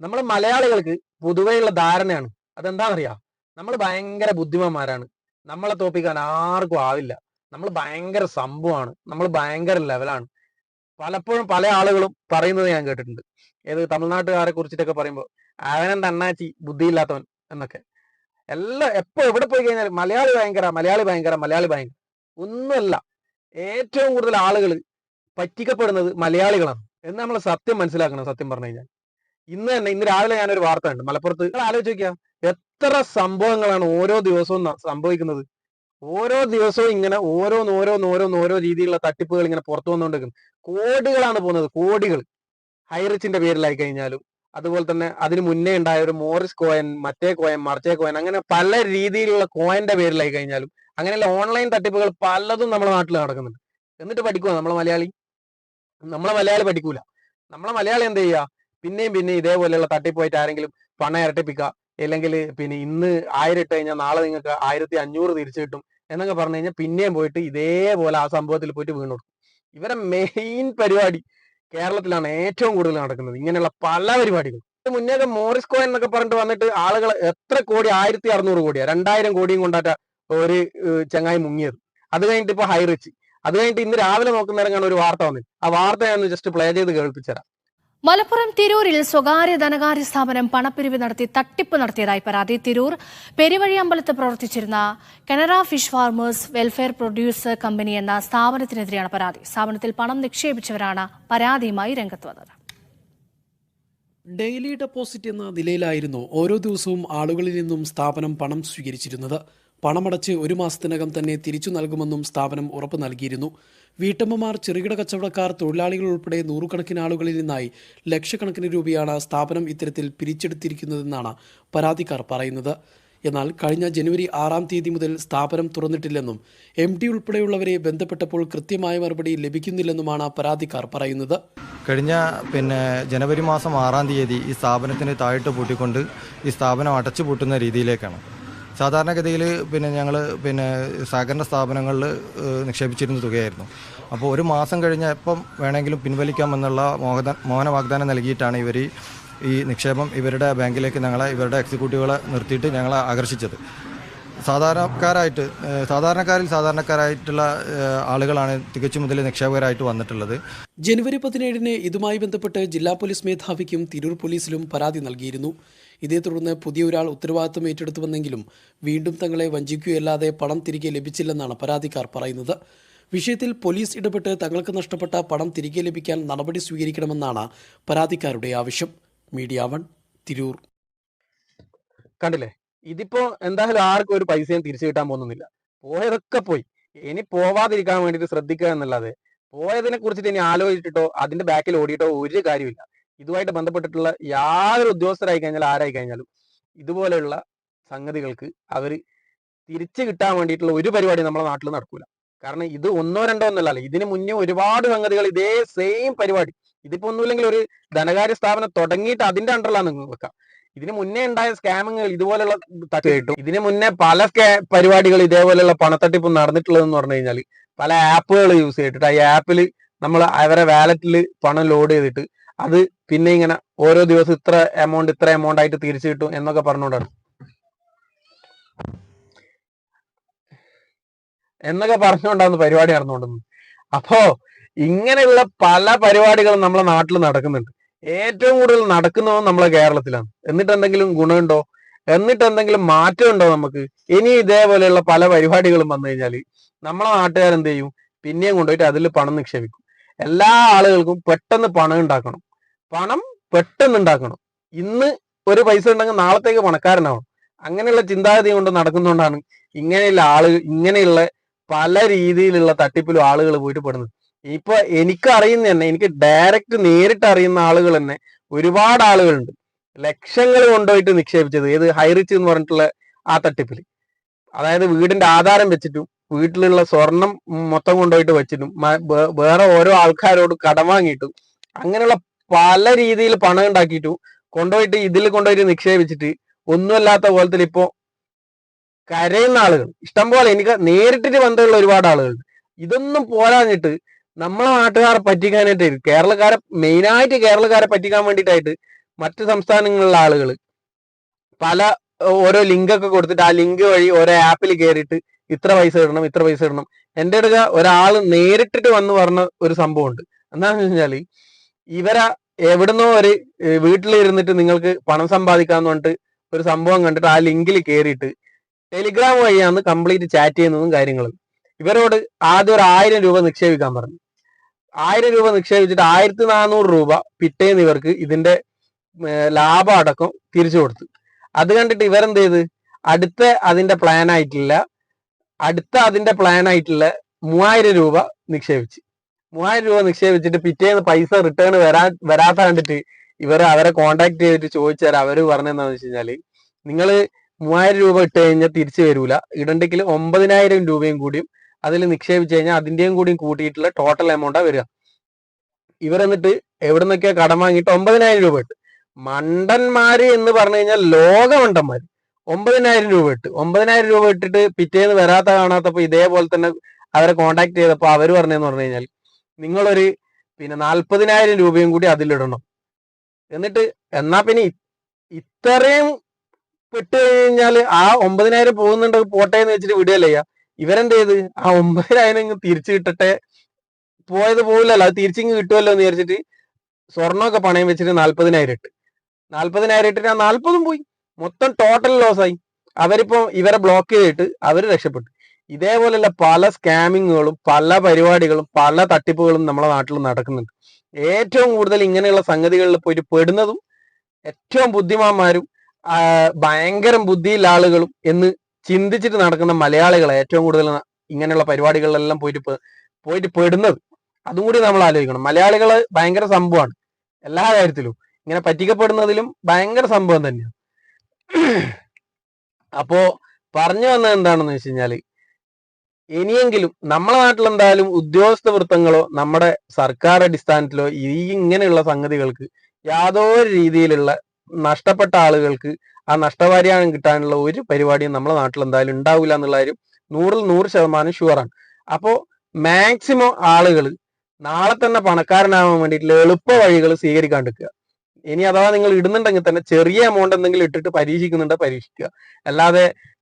നമ്മൾ മലയാളികൾക്ക് പൊതുവെയുള്ള ധാരണയാണ്. അതെന്താണെന്നറിയാം നമ്മൾ ഭയങ്കര ബുദ്ധിമാന്മാരാണ്. നമ്മളെ തോപ്പിക്കാൻ ആർക്കും ആവില്ല. നമ്മൾ ഭയങ്കര സംഭവമാണ്. നമ്മൾ ഭയങ്കര ലെവലാണ് പലപ്പോഴും പല ആളുകളും പറയുന്നത് ഞാൻ കേട്ടിട്ടുണ്ട്. ഏത് തമിഴ്നാട്ടുകാരെ കുറിച്ചിട്ടൊക്കെ പറയുമ്പോൾ അവനൻ തണ്ണാച്ചി ബുദ്ധിയില്ലാത്തവൻ എന്നൊക്കെ. എല്ലാം എപ്പോ എവിടെ പോയി കഴിഞ്ഞാൽ മലയാളി ഭയങ്കര മലയാളി ഭയങ്കര മലയാളി ഭയങ്കര. ഒന്നുമല്ല. ഏറ്റവും കൂടുതൽ ആളുകൾ പറ്റിക്കപ്പെടുന്നത് മലയാളികളാണ്. എന്ന് നമ്മൾ സത്യം മനസ്സിലാക്കണം സത്യം പറഞ്ഞു കഴിഞ്ഞാൽ. ഇന്ന് തന്നെ ഇന്ന് രാവിലെ ഞാനൊരു വാർത്ത ഉണ്ട് മലപ്പുറത്ത് നിങ്ങൾ ആലോചിച്ച് നോക്കിയാ എത്ര സംഭവങ്ങളാണ് ഓരോ ദിവസവും സംഭവിക്കുന്നത്. ഓരോ ദിവസവും ഇങ്ങനെ ഓരോന്ന് ഓരോന്ന് ഓരോന്ന് ഓരോ രീതിയിലുള്ള തട്ടിപ്പുകൾ ഇങ്ങനെ പുറത്തു വന്നുകൊണ്ടിരിക്കും കോടികളാണ് പോകുന്നത് കോടികൾ. ഹൈറിച്ചിന്റെ പേരിലായി കഴിഞ്ഞാലും അതുപോലെ തന്നെ അതിന് മുന്നേ ഉണ്ടായ ഒരു മോറിസ് കോയൻ മറ്റേ കോയൻ മറിച്ചേ കോയൻ അങ്ങനെ പല രീതിയിലുള്ള കോയന്റെ പേരിലായി കഴിഞ്ഞാലും അങ്ങനെയുള്ള ഓൺലൈൻ തട്ടിപ്പുകൾ പലതും നമ്മുടെ നാട്ടിൽ നടക്കുന്നുണ്ട്. എന്നിട്ട് പഠിക്കുക നമ്മളെ മലയാളി? നമ്മളെ മലയാളി പഠിക്കൂല. നമ്മളെ മലയാളി എന്ത് ചെയ്യുക പിന്നെയും പിന്നെ ഇതേപോലെയുള്ള തട്ടിപ്പോയിട്ട് ആരെങ്കിലും പണം ഇരട്ടിപ്പിക്കുക അല്ലെങ്കിൽ പിന്നെ ഇന്ന് ആയിരം ഇട്ട് കഴിഞ്ഞാൽ നാളെ നിങ്ങൾക്ക് ആയിരത്തി അഞ്ഞൂറ് തിരിച്ചു കിട്ടും എന്നൊക്കെ പറഞ്ഞു കഴിഞ്ഞാൽ പിന്നെയും പോയിട്ട് ഇതേപോലെ ആ സംഭവത്തിൽ പോയിട്ട് വീണ് കൊടുക്കും ഇവരെ മെയിൻ പരിപാടി കേരളത്തിലാണ് ഏറ്റവും കൂടുതൽ നടക്കുന്നത്. ഇങ്ങനെയുള്ള പല പരിപാടികളും. മുന്നേ മോറിസ് കോയൻ എന്നൊക്കെ പറഞ്ഞിട്ട് വന്നിട്ട് ആളുകൾ എത്ര കോടി? ആയിരത്തി അറുന്നൂറ് കോടിയാ. രണ്ടായിരം കോടിയും കൊണ്ടാട്ട ഒരു ചങ്ങായി മുങ്ങിയത്. അത് കഴിഞ്ഞിട്ട് ഇപ്പൊ ഹൈറിച്ച് അത് കഴിഞ്ഞിട്ട് ഇന്ന് രാവിലെ നോക്കുന്നേരം കാണാൻ ഒരു വാർത്ത വന്നിട്ട്. ആ വാർത്ത ഞാൻ ജസ്റ്റ് പ്ലേ ചെയ്ത് കേൾപ്പിച്ചുതരാം മലപ്പുറം തിരൂരിൽ സ്വകാര്യ ധനകാര്യ സ്ഥാപനം പണപ്പിരിവ് നടത്തി തട്ടിപ്പ് നടത്തിയതായി പരാതി. തിരൂർ പെരുവഴി അമ്പലത്ത് പ്രവർത്തിച്ചിരുന്ന Canara fish farmers welfare producer company എന്ന സ്ഥാപനത്തിനെതിരെയാണ് പരാതി. സ്ഥാപനത്തിൽ പണം നിക്ഷേപിച്ചവരാണ് പരാതിയുമായി രംഗത്ത് വന്നത്. ഡെയിലി ഡെപ്പോസിറ്റ് എന്ന നിലയിലായിരുന്നു ഓരോ ദിവസവും ആളുകളിൽ നിന്നും സ്ഥാപനം പണം സ്വീകരിച്ചിരുന്നത്. പണമടച്ച് ഒരു മാസത്തിനകം തന്നെ തിരിച്ചു നൽകുമെന്നും സ്ഥാപനം ഉറപ്പ് നൽകിയിരുന്നു. വീട്ടമ്മമാർ ചെറുകിട കച്ചവടക്കാർ തൊഴിലാളികൾ ഉൾപ്പെടെ നൂറുകണക്കിന് ആളുകളിൽ നിന്നായി ലക്ഷക്കണക്കിന് രൂപയാണ് സ്ഥാപനം ഇത്തരത്തിൽ പിരിച്ചെടുത്തിരിക്കുന്നതെന്നാണ് പരാതിക്കാർ പറയുന്നത്. എന്നാൽ കഴിഞ്ഞ ജനുവരി ആറാം തീയതി മുതൽ സ്ഥാപനം തുറന്നിട്ടില്ലെന്നും എം ടി ഉൾപ്പെടെയുള്ളവരെ ബന്ധപ്പെട്ടപ്പോൾ കൃത്യമായ മറുപടി ലഭിക്കുന്നില്ലെന്നുമാണ് പരാതിക്കാർ പറയുന്നത്. കഴിഞ്ഞ പിന്നെ ജനുവരി മാസം ആറാം തീയതി ഈ സ്ഥാപനത്തിന് താഴിട്ട് പൂട്ടിക്കൊണ്ട് ഈ സ്ഥാപനം അടച്ചു പൂട്ടുന്ന രീതിയിലേക്കാണ്. സാധാരണഗതിയിൽ പിന്നെ ഞങ്ങൾ പിന്നെ സഹകരണ സ്ഥാപനങ്ങളിൽ നിക്ഷേപിച്ചിരുന്ന തുകയായിരുന്നു. അപ്പോൾ ഒരു മാസം കഴിഞ്ഞ എപ്പം വേണമെങ്കിലും പിൻവലിക്കാമെന്നുള്ള മോഹദ മോഹന വാഗ്ദാനം നൽകിയിട്ടാണ് ഇവർ ഈ നിക്ഷേപം ഇവരുടെ ബാങ്കിലേക്ക് ഞങ്ങളെ ഇവരുടെ എക്സിക്യൂട്ടീവുകളെ നിർത്തിയിട്ട് ഞങ്ങളെ ആകർഷിച്ചത്. സാധാരണക്കാരായിട്ട് സാധാരണക്കാരിൽ സാധാരണക്കാരായിട്ടുള്ള ആളുകളാണ് തികച്ചും മുതൽ നിക്ഷേപകരായിട്ട് വന്നിട്ടുള്ളത്. ജനുവരി പതിനേഴിന് ഇതുമായി ബന്ധപ്പെട്ട് ജില്ലാ പോലീസ് മേധാവിക്കും തിരൂർ പോലീസിലും പരാതി നൽകിയിരുന്നു. ഇതേ തുടർന്ന് പുതിയൊരാൾ ഉത്തരവാദിത്തം ഏറ്റെടുത്തു വന്നെങ്കിലും വീണ്ടും തങ്ങളെ വഞ്ചിക്കുകയല്ലാതെ പണം തിരികെ ലഭിച്ചില്ലെന്നാണ് പരാതിക്കാർ പറയുന്നത്. വിഷയത്തിൽ പോലീസ് ഇടപെട്ട് തങ്ങൾക്ക് നഷ്ടപ്പെട്ട പണം തിരികെ ലഭിക്കാൻ നടപടി സ്വീകരിക്കണമെന്നാണ് പരാതിക്കാരുടെ ആവശ്യം. Media One Tirur. കണ്ടില്ലേ? ഇതിപ്പോ എന്തായാലും ആർക്കും ഒരു പൈസയും തിരിച്ചു കിട്ടാൻ പോകുന്നില്ല പോയതൊക്കെ പോയി. ഇനി പോവാതിരിക്കാൻ വേണ്ടിയിട്ട് ശ്രദ്ധിക്കുക എന്നുള്ളത് പോയതിനെ കുറിച്ചിട്ട് ഇനി ആലോചിച്ചിട്ടോ അതിന്റെ ബാക്കിൽ ഓടിയിട്ടോ ഒരു കാര്യമില്ല ഇതുമായിട്ട് ബന്ധപ്പെട്ടിട്ടുള്ള യാതൊരു ഉദ്യോഗസ്ഥരായി കഴിഞ്ഞാലും ആരായി കഴിഞ്ഞാലും ഇതുപോലെയുള്ള സംഗതികൾക്ക് അവർ തിരിച്ചു കിട്ടാൻ വേണ്ടിയിട്ടുള്ള ഒരു പരിപാടി നമ്മുടെ നാട്ടിൽ നടക്കൂല. കാരണം ഇത് ഒന്നോ രണ്ടോ ഒന്നല്ല ഇതിന് മുന്നേ ഒരുപാട് സംഗതികൾ ഇതേ സെയിം പരിപാടി. ഇതിപ്പോ ഒന്നുമില്ലെങ്കിൽ ഒരു ധനകാര്യ സ്ഥാപനം തുടങ്ങിയിട്ട് അതിന്റെ അണ്ടറിലാണ് നിങ്ങൾ വെക്കാം. ഇതിന് മുന്നേ ഉണ്ടായ സ്കാമുകൾ ഇതുപോലുള്ള തട്ടി കിട്ടും. ഇതിന് മുന്നേ പല പരിപാടികൾ ഇതേപോലെയുള്ള പണത്തട്ടിപ്പ് നടന്നിട്ടുള്ളതെന്ന് പറഞ്ഞു കഴിഞ്ഞാൽ പല ആപ്പുകൾ യൂസ് ചെയ്തിട്ട് ആ ആപ്പിൽ നമ്മൾ അവരെ വാലറ്റിൽ പണം ലോഡ് ചെയ്തിട്ട് അത് പിന്നെ ഇങ്ങനെ ഓരോ ദിവസം ഇത്ര എമൗണ്ട് ഇത്ര എമൗണ്ട് ആയിട്ട് തിരിച്ചു കിട്ടും എന്നൊക്കെ പറഞ്ഞുകൊണ്ടാണ്. എന്നൊക്കെ പറഞ്ഞുകൊണ്ടാണ് പരിപാടി നടന്നുകൊണ്ടിരുന്നത്. അപ്പോ ഇങ്ങനെയുള്ള പല പരിപാടികളും നമ്മളെ നാട്ടിൽ നടക്കുന്നുണ്ട്. ഏറ്റവും കൂടുതൽ നടക്കുന്നത് നമ്മളെ കേരളത്തിലാണ്. എന്നിട്ട് എന്തെങ്കിലും ഗുണമുണ്ടോ? എന്നിട്ട് എന്തെങ്കിലും മാറ്റം ഉണ്ടോ നമുക്ക്? ഇനി ഇതേപോലെയുള്ള പല പരിപാടികളും വന്നു കഴിഞ്ഞാൽ നമ്മളെ നാട്ടുകാർ എന്ത് ചെയ്യും? പിന്നെയും കൊണ്ടുപോയിട്ട് അതിൽ പണം നിക്ഷേപിക്കും. എല്ലാ ആളുകൾക്കും പെട്ടെന്ന് പണം ഉണ്ടാക്കണം. പണം പെട്ടെന്ന് ഉണ്ടാക്കണം. ഇന്ന് ഒരു പൈസ ഉണ്ടെങ്കിൽ നാളത്തേക്ക് പണക്കാരനാവണം. അങ്ങനെയുള്ള ചിന്താഗതി കൊണ്ട് നടക്കുന്നതുകൊണ്ടാണ് ഇങ്ങനെയുള്ള ആളുകൾ ഇങ്ങനെയുള്ള പല രീതിയിലുള്ള തട്ടിപ്പിലും ആളുകൾ പോയിട്ട് പെടുന്നത്. ഇപ്പൊ എനിക്ക് അറിയുന്ന തന്നെ എനിക്ക് ഡയറക്റ്റ് നേരിട്ട് അറിയുന്ന ആളുകൾ തന്നെ ഒരുപാട് ആളുകളുണ്ട്. ലക്ഷങ്ങൾ കൊണ്ടുപോയിട്ട് നിക്ഷേപിച്ചത് ഏത് ഹൈറിച്ച് എന്ന് പറഞ്ഞിട്ടുള്ള ആ തട്ടിപ്പിൽ അതായത് വീടിന്റെ ആധാരം വെച്ചിട്ടും വീട്ടിലുള്ള സ്വർണം മൊത്തം കൊണ്ടുപോയിട്ട് വെച്ചിട്ടും വേറെ ഓരോ ആൾക്കാരോട് കടം വാങ്ങിയിട്ടും അങ്ങനെയുള്ള പല രീതിയിൽ പണം ഉണ്ടാക്കിയിട്ടും കൊണ്ടുപോയിട്ട് ഇതിൽ കൊണ്ടുപോയിട്ട് നിക്ഷേപിച്ചിട്ട് ഒന്നുമല്ലാത്ത പോലത്തിൽ ഇപ്പോ കരയുന്ന ആളുകൾ. ഇഷ്ടംപോലെ എനിക്ക് നേരിട്ടിട്ട് ബന്ധമുള്ള ഒരുപാട് ആളുകളുണ്ട്. ഇതൊന്നും പോരാഞ്ഞിട്ട് നമ്മളെ നാട്ടുകാരെ പറ്റിക്കാനായിട്ട് കേരളക്കാരെ മെയിനായിട്ട് കേരളക്കാരെ പറ്റിക്കാൻ വേണ്ടിയിട്ടായിട്ട് മറ്റു സംസ്ഥാനങ്ങളിലെ ആളുകൾ പല ഓരോ ലിങ്ക് ഒക്കെ കൊടുത്തിട്ട് ആ ലിങ്ക് വഴി ഓരോ ആപ്പിൽ കയറിയിട്ട് ഇത്ര പൈസ ഇടണം ഇത്ര പൈസ ഇടണം. എന്റെ അടുക്ക ഒരാൾ നേരിട്ടിട്ട് വന്ന് പറഞ്ഞ ഒരു സംഭവമുണ്ട്. എന്താണെന്ന് വെച്ചാൽ ഇവരാ എവിടുന്നോ ഒരു വീട്ടിലിരുന്നിട്ട് നിങ്ങൾക്ക് പണം സമ്പാദിക്കാന്ന് പറഞ്ഞിട്ട് ഒരു സംഭവം കണ്ടിട്ട് ആ ലിങ്കിൽ കയറിയിട്ട് ടെലിഗ്രാം വഴിയാണ് കംപ്ലീറ്റ് ചാറ്റ് ചെയ്യുന്നതും കാര്യങ്ങളും. ഇവരോട് ആദ്യം ഒരു ആയിരം രൂപ നിക്ഷേപിക്കാൻ പറഞ്ഞു. ആയിരം രൂപ നിക്ഷേപിച്ചിട്ട് ആയിരത്തി നാനൂറ് രൂപ പിറ്റേന്ന് ഇവർക്ക് ഇതിന്റെ ലാഭം അടക്കം തിരിച്ചു കൊടുത്തു. അത് കണ്ടിട്ട് ഇവരെന്ത് ചെയ്ത്? അടുത്ത അതിന്റെ പ്ലാൻ ആയിട്ടില്ല. അടുത്ത അതിന്റെ പ്ലാൻ ആയിട്ടുള്ള മൂവായിരം രൂപ നിക്ഷേപിച്ച്. മൂവായിരം രൂപ നിക്ഷേപിച്ചിട്ട് പിറ്റേന്ന് പൈസ റിട്ടേൺ വരാ വരാത്ത കണ്ടിട്ട് ഇവർ അവരെ കോണ്ടാക്ട് ചെയ്തിട്ട് ചോദിച്ചാൽ അവർ പറഞ്ഞെന്താന്ന് വെച്ച് കഴിഞ്ഞാൽ നിങ്ങൾ മൂവായിരം രൂപ ഇട്ട് കഴിഞ്ഞാൽ തിരിച്ചു വരൂല. ഇടണ്ടെങ്കിൽ ഒമ്പതിനായിരം രൂപയും കൂടിയും അതിൽ നിക്ഷേപിച്ചു കഴിഞ്ഞാൽ അതിന്റെയും കൂടി കൂട്ടിയിട്ടുള്ള ടോട്ടൽ എമൗണ്ടാ വരിക. ഇവരെന്നിട്ട് എവിടെ നിന്നൊക്കെയാ കടം വാങ്ങിയിട്ട് ഒമ്പതിനായിരം രൂപ ഇട്ട്. മണ്ടന്മാര് എന്ന് പറഞ്ഞു കഴിഞ്ഞാൽ ലോകമണ്ടന്മാര്. ഒമ്പതിനായിരം രൂപ ഇട്ട്. ഒമ്പതിനായിരം രൂപ ഇട്ടിട്ട് പിറ്റേന്ന് വരാത്ത കാണാത്തപ്പോ ഇതേപോലെ തന്നെ അവരെ കോണ്ടാക്ട് ചെയ്തപ്പോ അവർ പറഞ്ഞെന്ന് പറഞ്ഞു കഴിഞ്ഞാൽ നിങ്ങളൊരു പിന്നെ നാൽപ്പതിനായിരം രൂപയും കൂടി അതിലിടണം. എന്നിട്ട് എന്നാ പിന്നെ ഇത്രയും പെട്ട് കഴിഞ്ഞാൽ ആ ഒമ്പതിനായിരം പോകുന്നുണ്ടെങ്കിൽ പോട്ടേന്ന് വെച്ചിട്ട് വിടുകയല്ലേ ഇവരെന്ത് ചെയ്ത് ആ ഒമ്പതിനായിരം ഇങ്ങ് തിരിച്ചു കിട്ടട്ടെ. പോയത് പോവില്ലല്ലോ. അത് തിരിച്ചിങ്ങ് കിട്ടുമല്ലോ എന്ന് വിചാരിച്ചിട്ട് സ്വർണമൊക്കെ പണയം വെച്ചിട്ട് നാല്പതിനായിരം ഇട്ട്. നാല്പതിനായിരം ഇട്ടിട്ട് ആ നാല്പതും പോയി. മൊത്തം ടോട്ടൽ ലോസ് ആയി. അവരിപ്പോ ഇവരെ ബ്ലോക്ക് ചെയ്തിട്ട് അവർ രക്ഷപ്പെട്ടു. ഇതേപോലെയുള്ള പല സ്കാമിങ്ങുകളും പല പരിപാടികളും പല തട്ടിപ്പുകളും നമ്മളെ നാട്ടിൽ നടക്കുന്നുണ്ട്. ഏറ്റവും കൂടുതൽ ഇങ്ങനെയുള്ള സംഗതികളിൽ പോയിട്ട് പെടുന്നതും ഏറ്റവും ബുദ്ധിമാന്മാരും ഭയങ്കരം ബുദ്ധിയുള്ള ആളുകളും എന്ന് ചിന്തിച്ചിട്ട് നടക്കുന്ന മലയാളികൾ ഏറ്റവും കൂടുതൽ ഇങ്ങനെയുള്ള പരിപാടികളിലെല്ലാം പോയിട്ട് പോയിട്ട് പെടുന്നത്. അതും കൂടി നമ്മൾ ആലോചിക്കണം. മലയാളികൾ ഭയങ്കര സംഭവമാണ്. എല്ലാ കാര്യത്തിലും ഇങ്ങനെ പറ്റിക്കപ്പെടുന്നതിലും ഭയങ്കര സംഭവം തന്നെയാണ്. അപ്പോ പറഞ്ഞു വന്നത് എന്താണെന്ന് വെച്ച് കഴിഞ്ഞാൽ ഇനിയെങ്കിലും നമ്മളെ നാട്ടിൽ എന്തായാലും ഉദ്യോഗസ്ഥ വൃത്തങ്ങളോ നമ്മുടെ സർക്കാർ അടിസ്ഥാനത്തിലോ ഈ ഇങ്ങനെയുള്ള സംഗതികൾക്ക് യാതൊരു രീതിയിലുള്ള നഷ്ടപ്പെട്ട ആളുകൾക്ക് ആ നഷ്ടപരിഹാരം കിട്ടാനുള്ള ഒരു പരിപാടിയും നമ്മുടെ നാട്ടിൽ എന്തായാലും ഉണ്ടാവില്ല എന്നുള്ള കാര്യം നൂറിൽ നൂറ് ശതമാനം ഷുവറാണ് അപ്പോ മാക്സിമം ആളുകൾ നാളെ തന്നെ പണക്കാരനാവാൻ വേണ്ടിയിട്ടുള്ള എളുപ്പ വഴികൾ സ്വീകരിക്കാണ്ടിരിക്കുക ഇനി അഥവാ നിങ്ങൾ ഇടുന്നുണ്ടെങ്കിൽ തന്നെ ചെറിയ എമൗണ്ട് എന്തെങ്കിലും ഇട്ടിട്ട് പരീക്ഷിക്കുന്നുണ്ടെങ്കിൽ പരീക്ഷിക്കുക. അല്ലാതെ